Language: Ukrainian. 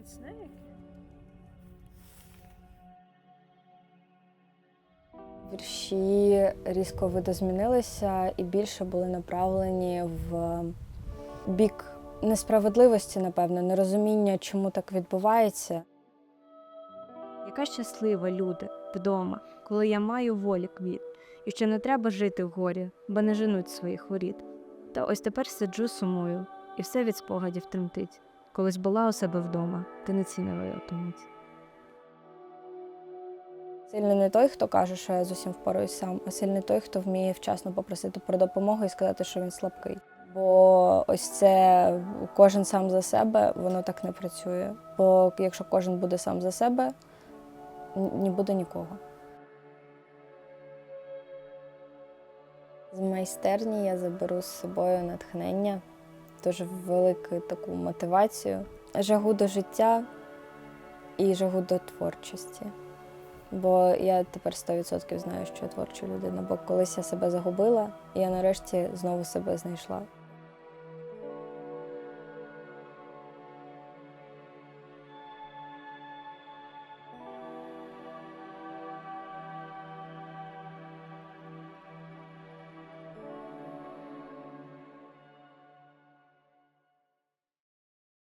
міцне яке. Вірші різко видозмінилися і більше були направлені в бік несправедливості, напевно, нерозуміння, чому так відбувається. Яка щаслива люди вдома, коли я маю волі квіт, і що не треба жити в горі, бо не женуть своїх воріт. Та ось тепер сиджу сумую, і все від спогадів тремтить. Колись була у себе вдома, ти не цінила ту мить. Сильний не той, хто каже, що я з усім впораюсь сам, а сильний той, хто вміє вчасно попросити про допомогу і сказати, що він слабкий. Бо ось це кожен сам за себе, воно так не працює. Бо якщо кожен буде сам за себе, не буде нікого. З майстерні я заберу з собою натхнення, дуже велику таку мотивацію, жагу до життя і жагу до творчості. Бо я тепер 100% знаю, що я творча людина. Бо колись я себе загубила, і я нарешті знову себе знайшла.